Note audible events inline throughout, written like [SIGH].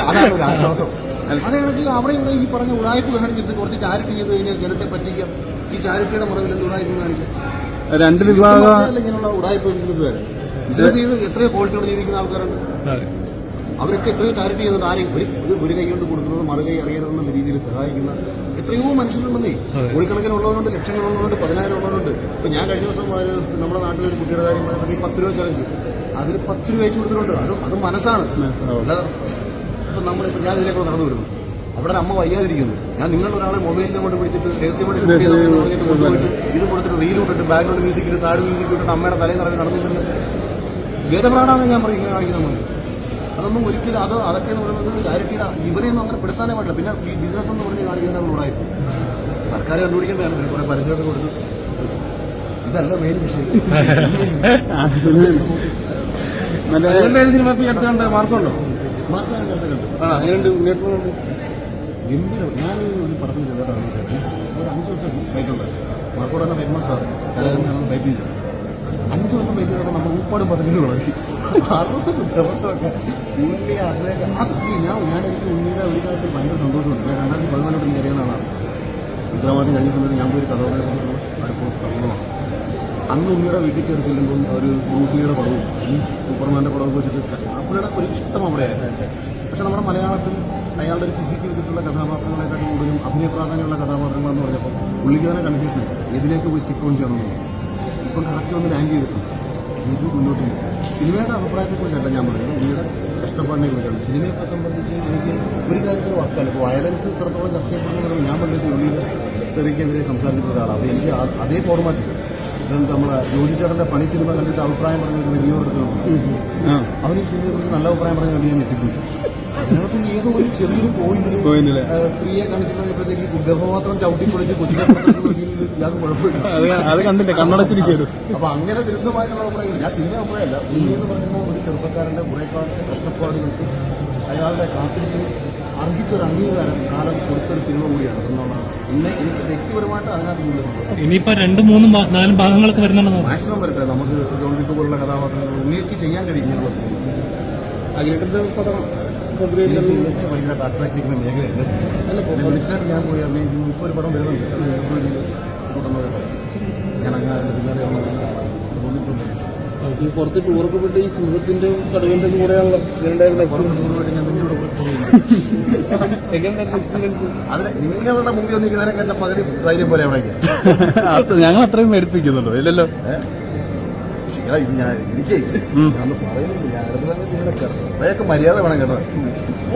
അതാണ് ഒരു ആശ്വാസം. അതാണെങ്കിൽ അവിടെ ഇവിടെ ഈ പറഞ്ഞ ഉടായ്പ കാണിച്ചിട്ട് കുറച്ച് ചാരിറ്റി ചെയ്ത് കഴിഞ്ഞാൽ ജനത്തെ പറ്റിക്കാം. ഈ ചാരിറ്റിയുടെ മുറവിൽ എന്ത് ഉടായ്പ കാണിക്കും? രണ്ട് വിഭാഗം ഇങ്ങനെയുള്ള ഉടായ്പ ബിസിനസ്സുകാർ ബിസിനസ് ചെയ്ത് എത്രയോ ക്വാളിറ്റിയോടെ ജീവിക്കുന്ന ആൾക്കാരുണ്ട്. അവരൊക്കെ എത്രയോ ചാരിറ്റി ചെയ്യുന്നുണ്ട്. ആരെയും ഒരു ഒരു- കൈ കൊണ്ട് കൊടുക്കുന്നത് മറുകൈ അറിയണമെന്ന രീതിയിൽ സഹായിക്കുന്ന എത്രയോ മനുഷ്യരുണ്ടെന്നേ. കോടിക്കണക്കിന് ഉള്ളവരുണ്ട് ലക്ഷങ്ങളുള്ളവരുണ്ട് പതിനായിരം ഉള്ളവരുണ്ട്. ഇപ്പൊ ഞാൻ കഴിഞ്ഞ ദിവസം നമ്മുടെ നാട്ടിലൊരു കുട്ടിയുടെ കാര്യം പറയുന്നത് പത്ത് രൂപ ചലഞ്ച് അതിൽ പത്ത് രൂപ അയച്ചു കൊടുത്തിട്ടുണ്ട്. അത് അത് മനസ്സാണ്. ഇപ്പൊ നമ്മൾ ഞാൻ ഇതിലേക്ക് നടന്നു വരുന്നു. അവിടെ അമ്മ വയ്യാതിരിക്കുന്നു. ഞാൻ നിങ്ങളുടെ ഒരാളെ മൊബൈലിനെ കൊണ്ട് വിളിച്ചിട്ട് ചെയ്തോ എന്ന് കൊണ്ടുപോയിട്ട് ഇത് കൊടുത്തിട്ട് റീൽ ഇട്ടിട്ട് ബാക്ക്ഗ്രൗണ്ട് മ്യൂസിക് ഇട്ട് സാഡ് മ്യൂസിക് ഇട്ടിട്ട് അമ്മയുടെ തലയിൽ നിറഞ്ഞ് നടന്നു വരുന്നത് വേദപ്രാണാന്ന് ഞാൻ പറയും ഇങ്ങനെ കാണിക്കുന്ന നമ്മൾ അതൊന്നും ഒരിക്കലും അത് അതൊക്കെ എന്ന് പറയുന്നത് ഡയറക്റ്റ് ഇവരെയൊന്നും അങ്ങനെ പെടുത്താനേ പാടില്ല. പിന്നെ ഈ ബിസിനസ് എന്ന് പറഞ്ഞ് കാണിക്കുന്നതിനോടായിട്ട് സർക്കാർ കണ്ടുപിടിക്കേണ്ടതാണ്. പിന്നെ കുറെ പരസ്യമൊക്കെ കൊടുത്ത്. ഇതല്ല മെയിൻ വിഷയം. [LAUGHS] സിനിമ അടുത്ത് കണ്ട മാർക്കുണ്ടോ ഞാൻ ഒരു പടത്തിൽ ചെയ്തിട്ടാണ് ഒരു അഞ്ച് ദിവസം ഫൈറ്റ് ഉണ്ട് മാർക്കോട് തന്നെ ഫേമസ് കലാകാരനാണ് ഫൈറ്റ് ചെയ്തത് അഞ്ച് ദിവസം ഫൈറ്റ് ചെയ്തപ്പോൾ നമ്മൾ ഉപ്പാട് പതിനഞ്ച് വളർത്തി അറുപത് ദിവസമൊക്കെ ഉള്ളി അതിലേക്ക് അത് സീ ഞാൻ ഞാൻ എനിക്ക് ഉണ്ണിയുടെ ഒരു കാര്യത്തിൽ ഭയങ്കര സന്തോഷമുണ്ട്. ഞാൻ രണ്ടായിരത്തി പതിനാലോട്ട് എനിക്ക് അറിയാവുന്ന ആളാണ്. ഉത്തരവാദിത്തം കഴിഞ്ഞ സമയത്ത് ഞാൻ പോയി കഥകളെ അടുപ്പം സംഭവമാണ് അന്ന് ഉണ്ണിയുടെ വീട്ടിൽ കയറി ചെല്ലുമ്പം ഒരു ബ്രൂസിലിയുടെ പടവും സൂപ്പർമാന്റെ പടവും വെച്ചിട്ട് പുള്ളിയുടെ ഒരു ഇഷ്ടം അവിടെയായിരുന്നു. പക്ഷെ നമ്മുടെ മലയാളത്തിൽ അയാളുടെ ഒരു ഫിസിക്ക് വെച്ചിട്ടുള്ള കഥാപാത്രങ്ങളെക്കാട്ടും കൂടുതലും അഭിനയ പ്രാധാന്യമുള്ള കഥാപാത്രങ്ങളെന്ന് പറഞ്ഞപ്പോൾ പുള്ളിക്ക് തന്നെ കൺഫ്യൂഷൻ ഇതിലേക്ക് പോയി സ്റ്റിക്ക് ഓൺ ചെയ്യണമെന്ന് ഇപ്പം കറക്റ്റ് ഒന്ന് ലാൻഡ് ചെയ്തിട്ടുണ്ട്. ഇത് മുന്നോട്ട് സിനിമയുടെ അഭിപ്രായത്തെക്കുറിച്ചല്ല ഞാൻ പറയുന്നത്. ഉണ്ണിയുടെ കഷ്ടപ്പാടിനെ കുറിച്ചാണ് സിനിമയെ സംബന്ധിച്ച് എനിക്ക് ഒരു കാര്യത്തിൽ വർക്കല്ല ഇപ്പോൾ വയലൻസ് ഇത്രത്തോളം ചർച്ച ചെയ്യപ്പെടുന്നത് ഞാൻ പണ്ടിട്ട് ജോലിയിൽ തെറിക്കെതിരെ സംസാരിക്കുന്ന ഒരാളാണ്. അപ്പോൾ എനിക്ക് അതേ ഫോർമാറ്റ് നമ്മളെ ജോലി ചേട്ടന്റെ പണി സിനിമ കണ്ടിട്ട് അഭിപ്രായം പറഞ്ഞ ഒരു വീഡിയോ എടുത്തു അവർ ഈ സിനിമയെ കുറിച്ച് നല്ല അഭിപ്രായം പറഞ്ഞ കണ്ട് ഞാൻ ഞെട്ടിപ്പോയി. അതിനകത്ത് ഏതോ ഒരു ചെറിയൊരു പോയിന്റ്. സ്ത്രീയെ കാണിച്ചിട്ട് കഴിഞ്ഞപ്പോഴത്തേക്ക് ഗർഭപാത്രം ചവിട്ടി പൊളിച്ച് കൊച്ചിനെ കുഴപ്പമില്ല. അപ്പൊ അങ്ങനെ വിരുദ്ധമായിട്ടുള്ള അഭിപ്രായം ഞാൻ സിനിമ അഭിപ്രായമല്ല. എന്ന് പറയുന്ന ഒരു ചെറുപ്പക്കാരന്റെ കുറെ കാലത്തെ കഷ്ടപ്പാടുകൾക്ക് അയാളുടെ കാത്തിരിപ്പിന് അർഹിച്ച ഒരു അംഗീകാരം കാലം കൊടുത്തൊരു സിനിമ കൂടിയാണ്. എന്നുള്ളതാണ് എന്നെ എനിക്ക് വ്യക്തിപരമായിട്ട് അതിനകത്ത് ഇനിയിപ്പോ രണ്ടും മൂന്നും നാലും ഭാഗങ്ങളൊക്കെ വരുന്നുണ്ടോ മാക്സിമം വരട്ടെ. നമുക്ക് ജോൺ വിക്ക് പോലുള്ള കഥാപാത്രങ്ങൾ ഉണ്ണിക്ക് ചെയ്യാൻ കഴിയും ഇങ്ങനെയുള്ള സിനിമ അഖിലേട്ടന്റെ പടം പൊതുവെ എനിക്ക് ഇന്നത്തെ ഭയങ്കരമായിട്ട് അട്രാക്ട് ചെയ്യുന്ന മേഖലയല്ല സിനിമ ഞാൻ പോയി അഭിനയിക്കുന്നു ഇപ്പോൾ ഒരു പടം വരുന്നുണ്ട്. ഞാൻ അങ്ങനെ പിന്നാലെ തോന്നിയിട്ടുണ്ട്. ഈ പുറത്ത് ടൂറൊക്കെ പോയിട്ട് ഈ സിംഹത്തിന്റെ കടുവിന്റെ കൂടെയാണ് ഞാൻ [LAUGHS] നിങ്ങളോട് മുമ്പിൽ പകുതി ധൈര്യം പോലെ എവിടേക്ക് [LAUGHS] ഞങ്ങൾ അത്രയും മേടിപ്പിക്കുന്നുണ്ടോ ഇല്ലല്ലോ? ഇത് ഞാൻ എനിക്ക് ഞാൻ ഞാൻ അടുത്ത സമയത്ത് നിങ്ങളൊക്കെ കുറേയൊക്കെ മര്യാദ വേണം കേട്ടോ.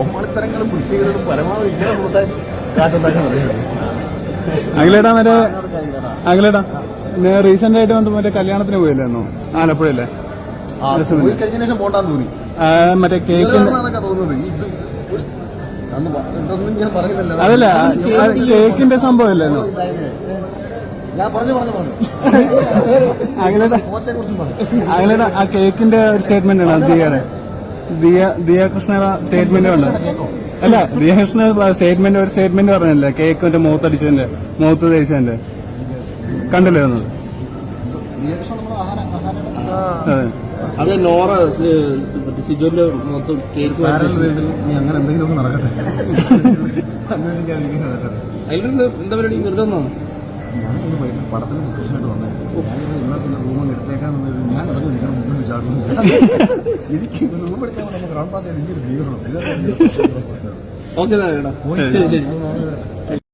ഓമാളിത്തരങ്ങളും വൃത്തികളും പരമാവധി ഇങ്ങനെ പ്രോത്സാഹിച്ച് കാറ്റുണ്ടാക്കാൻ മറ്റേ അഖിലേട്ടാ പിന്നെ റീസെന്റ് ആയിട്ട് വന്ന് മറ്റേ കല്യാണത്തിന് പോയില്ലായിരുന്നു? ആലപ്പുഴയിലെ? ആ പോയി കഴിഞ്ഞ ശേഷം പോണ്ടാന്ന് തോന്നി. മറ്റേ കേക്ക് തോന്നുന്നത്. ഇതൊന്നും ഞാൻ പറയുന്നില്ല. അതല്ല കേക്കിന്റെ സംഭവം ഇല്ലായിരുന്നോ ഞാൻ പറഞ്ഞു അഖിലേട്ടാ ആ കേക്കിന്റെ ഒരു സ്റ്റേറ്റ്മെന്റ് ആണ്. ദിയയുടെ ദിയ ദിയ കൃഷ്ണയുടെ സ്റ്റേറ്റ്മെന്റ് ഉണ്ട് അല്ല ദിയ കൃഷ്ണ സ്റ്റേറ്റ്മെന്റ് ഒരു സ്റ്റേറ്റ്മെന്റ് പറഞ്ഞല്ലേ? കേക്ക് എന്റെ മൂത്തടിച്ചതിന്റെ മൂത്ത് തേച്ചതിന്റെ. കണ്ടില്ലായിരുന്നു അതെ. അത് നോറ സിജോന്റെ മൊത്തം കേക്ക് അങ്ങനെ എന്തെങ്കിലും നടക്കട്ടെ. [LAUGHS] അതിലുണ്ട് എന്താ പരിപാടി? നിർത്തുന്നോ വൈകിട്ട് പടത്തിന് ഡിസ്കഷനായിട്ട് വന്നേ. ഞാനിത് എന്നാ പിന്നെ റൂം എടുത്തേക്കാന്ന് ഞാൻ ഇറങ്ങി നിൽക്കണം വിചാരിക്കുന്നു എനിക്ക് റൂം എടുക്കാൻ നമുക്ക് ഗ്രൗണ്ട് പാസ് എനിക്കൊരു ജീവിതം ഓക്കെ ശരി